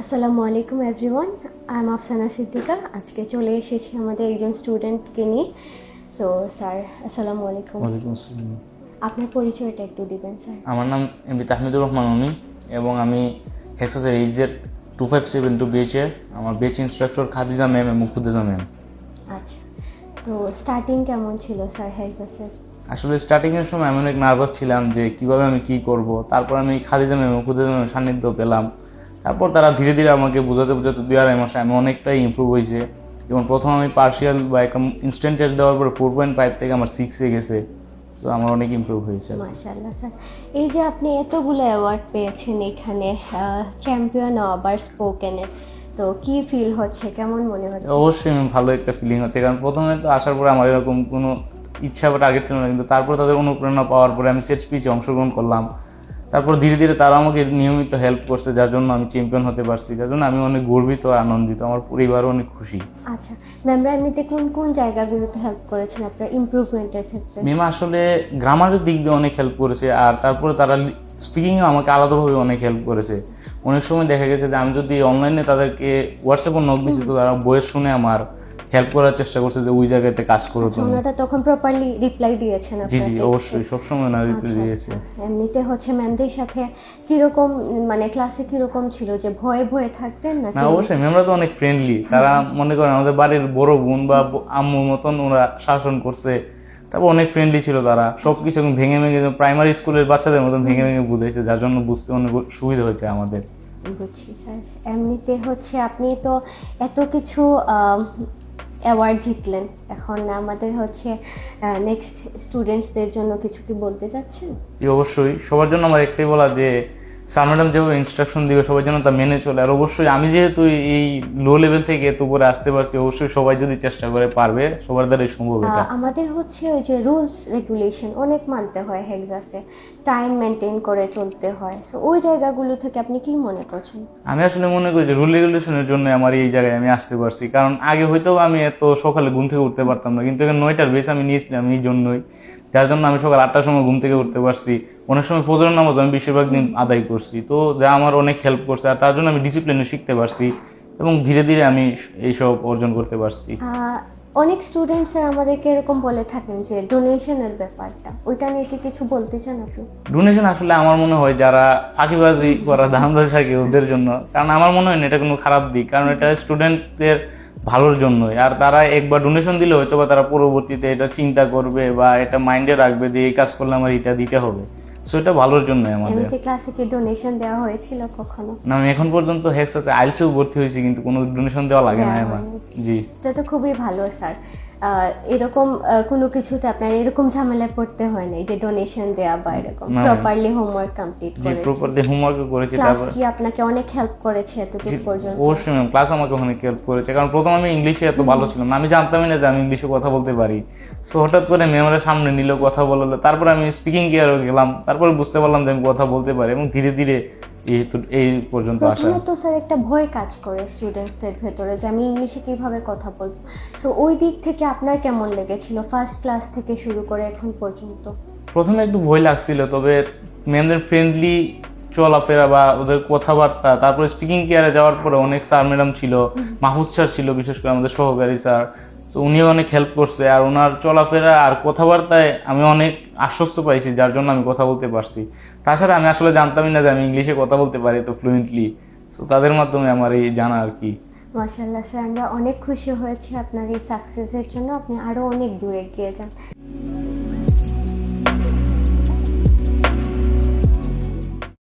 আসসালামু আলাইকুম everyone I am Afsana Siddika আজকে চলে এসেছি আমাদের একজন স্টুডেন্টকে নিয়ে। সো স্যার আসসালামু আলাইকুম। ওয়ালাইকুম আসসালাম। আপনার পরিচয়টা একটু দিবেন স্যার আমার নাম এমবি তাহমিদুর রহমান অনি এবং আমি হেক্সাসের HZ two five seven two বিএচে আমার বেচ ইনস্ট্রাক্টর খাদিজা ম্যাম এবং খুদেজা ম্যাম আচ্ছা। তো স্টার্টিং কেমন ছিল স্যার হেক্সাসের আসলে স্টার্টিংয়ের সময় আমি অনেক নার্ভাস ছিলাম যে কীভাবে আমি কী করব। তারপর আমি খাদিজা ম্যাম এবং খুদেজা ম্যামের সান্নিধ্য পেলাম। তারপর তারা ধীরে ধীরে আমাকে বোঝাতে বোঝাতে দুই আড়াই মাসে আমি অনেকটাই ইমপ্রুভ হয়েছে। এবং প্রথম আমি পার্সিয়াল বা একটা ইনস্ট্যান্ট টেস্ট দেওয়ার পরে ফোর পয়েন্ট ফাইভ থেকে আমার সিক্সে গেছে। তো আমার অনেক ইমপ্রুভ হয়েছে। মাশাআল্লাহ স্যার। এই যে আপনি এতগুলো অ্যাওয়ার্ড পেয়েছেন এখানে চ্যাম্পিয়ন আবার স্পোকেনে তো কি ফিল হচ্ছে? কেমন মনে হচ্ছে? অবশ্যই ভালো একটা ফিলিং হচ্ছে। কারণ প্রথমে তো আসার পরে আমার এরকম কোনো ইচ্ছা বা টার্গেট ছিল না কিন্তু তারপর তাদের অনুপ্রেরণা পাওয়ার পরে আমি সেট স্পিচে অংশগ্রহণ করলাম। তারপর ধীরে ধীরে তারা আমাকে নিয়মিত হেল্প করছে যার জন্য আমি চ্যাম্পিয়ন হতে পারছি যার জন্য আমি অনেক গর্বিত আনন্দিত আমার পরিবারও অনেক খুশি। আচ্ছা ম্যামরা এমনিতে কোন কোন জায়গাগুলোতে হেল্প করেছেন আপনার ইমপ্রুভমেন্টের ক্ষেত্রে? মেমা আসলে গ্রামারের দিক দিয়ে অনেক হেল্প করেছে আর তারপরে তারা স্পিকিংও আমাকে আলাদাভাবে অনেক হেল্প করেছে। অনেক সময় দেখা গেছে যে আমি যদি অনলাইনে তাদেরকে হোয়াটসঅ্যাপে নক দিচ্ছি তো তারা বইয়ের শুনে আমার হেল্প করার চেষ্টা করছে যে ওই জায়গাতে কাজ করো তুমি। ওনারা তখন প্রপারলি রিপ্লাই দিয়েছেন জি জি অবশ্যই সবসময় না রিপ্লাই আচ্ছা, দিয়েছে। এমনিতে হচ্ছে ম্যামদের সাথে কীরকম মানে ক্লাসে কীরকম ছিল যে ভয়ে ভয়ে থাকতেন না না অবশ্যই ম্যামরা তো অনেক ফ্রেন্ডলি তারা মনে করেন আমাদের বাড়ির বড় বোন বা আম্মুর মতন ওরা শাসন করছে। তারপর অনেক ফ্রেন্ডলি ছিল তারা। সব কিছু ভেঙে ভেঙে প্রাইমারি স্কুলের বাচ্চাদের মতন ভেঙে ভেঙে বুঝাইছে যার জন্য বুঝতে অনেক সুবিধা হয়েছে আমাদের। বুঝছি স্যার এমনিতে হচ্ছে আপনি তো এত কিছু অ্যাওয়ার্ড জিতলেন। এখন আমাদের হচ্ছে নেক্সট স্টুডেন্টসদের জন্য কিছু কি বলতে চাচ্ছেন? অবশ্যই। সবার জন্য আমার একটাই বলা যে স্যার ম্যাডাম যেভাবে ইনস্ট্রাকশন দিবে সবার জন্য তা মেনে চলে। আর অবশ্যই আমি যেহেতু এই লো লেভেল থেকে এত উপরে আসতে পারছি অবশ্যই সবাই যদি চেষ্টা করে পারবে সবার দ্বারাই সম্ভব এটা। আমাদের হচ্ছে ওই যে রুলস রেগুলেশন অনেক মানতে হয় হেক্সাসে টাইম মেনটেন করে চলতে হয়। সো ওই জায়গাগুলো থেকে আপনি কি মনে করছেন? আমি আসলে মনে করি যে রুল রেগুলেশনের জন্য আমার এই জায়গায় আমি আসতে পারছি। কারণ আগে হয়তো আমি এত সকালে ঘুম থেকে উঠতে পারতাম না কিন্তু এখানে নয়টার বেশ আমি নিয়েছিলাম এই জন্যই। যার জন্য আমি সকাল আটটার সময় ঘুম থেকে উঠতে পারছি। অনেক সময় ফজরের নামাজ আমি বেশিরভাগ দিন আদায় করছি। তো যা আমার অনেক হেল্প করছে আর তার জন্য আমি ডিসিপ্লিনে শিখতে পারছি এবং ধীরে ধীরে আমি এইসব অর্জন করতে পারছি। অনেক স্টুডেন্টসরা আমাদেরকে এরকম বলে থাকেন যে ডোনেশনের ব্যাপারটা। ওইটা নিয়ে কি কিছু বলতে চান আপনি? ডোনেশন আসলে আমার মনে হয় যারা ফাঁকিবাজি করা দামদাজি থাকে ওদের জন্য। কারণ আমার মনে হয় না এটা কোনো খারাপ দিক। কারণ এটা স্টুডেন্টদের ভালোর জন্যই। আর তারা একবার ডোনেশন দিলে হয়তো বা তারা পরবর্তীতে এটা চিন্তা করবে বা এটা মাইন্ডে রাখবে যে এই কাজ করলে আমার এটা দিতে হবে। সো এটা ভালোর জন্যই আমাদের। এমনকি ক্লাসে কি ডোনেশন দেওয়া হয়েছিল কখনো? না আমি এখন পর্যন্ত হেক্স আছে আইলসেও ভর্তি হয়েছি কিন্তু কোনো ডোনেশন দেওয়া লাগে না আমার জি। এটা তো খুবই ভালো স্যার এরকম কোনো কিছুতে আপনার এরকম ঝামেলায় পড়তে হয় না যে ডোনেশন দেওয়া বা এরকম। প্রপারলি হোমওয়ার্ক কমপ্লিট করেছে। প্রপারলি হোমওয়ার্কও করেছি ক্লাস তারপর কি আপনাকে অনেক হেল্প করেছে এতটুকু পর্যন্ত? অবশ্যই ম্যাম ক্লাস আমাকে অনেক হেল্প করেছে। কারণ প্রথম আমি ইংলিশে এত ভালো ছিলাম না আমি জানতামই না যে আমি ইংলিশে কথা বলতে পারি। সো হঠাৎ করে ম্যামের সামনে নিল কথা বলল। তারপর আমি স্পিকিং গিয়ারও গেলাম তারপরে বুঝতে পারলাম যে আমি কথা বলতে পারি এবং ধীরে ধীরে এই তো এই পর্যন্ত আসা। প্রথমে তো স্যার একটা ভয় কাজ করে স্টুডেন্টসদের ভেতরে যে আমি ইংলিশে কীভাবে কথা বলব। সো ওই দিক থেকে আপনার কেমন লেগেছিল ফার্স্ট ক্লাস থেকে শুরু করে এখন পর্যন্ত? প্রথমে একটু ভয় লাগছিল তবে ম্যামদের ফ্রেন্ডলি চলাফেরা বা ওদের কথাবার্তা তারপরে স্পিকিং কেয়ারে যাওয়ার পরে অনেক স্যার ম্যাডাম ছিল মাহুদ স্যার ছিল বিশেষ করে আমাদের সহকারী স্যার তো উনিও অনেক হেল্প করছে আর ওনার চলাফেরা আর কথাবার্তায় আমি অনেক আশ্বস্ত পাইছি, যার জন্য আমি কথা বলতে পারছি। তাছাড়া আমি আসলে জানতামই না যে আমি ইংলিশে কথা বলতে পারি তো ফ্লুয়েন্টলি সো তাদের মাধ্যমে আমার এই জানা আর কি। মাশাল্লাহ স্যার, আমরা অনেক খুশি হয়েছি আপনার এই সাকসেসের জন্য। আপনি আরও অনেক দূরে গিয়ে যান।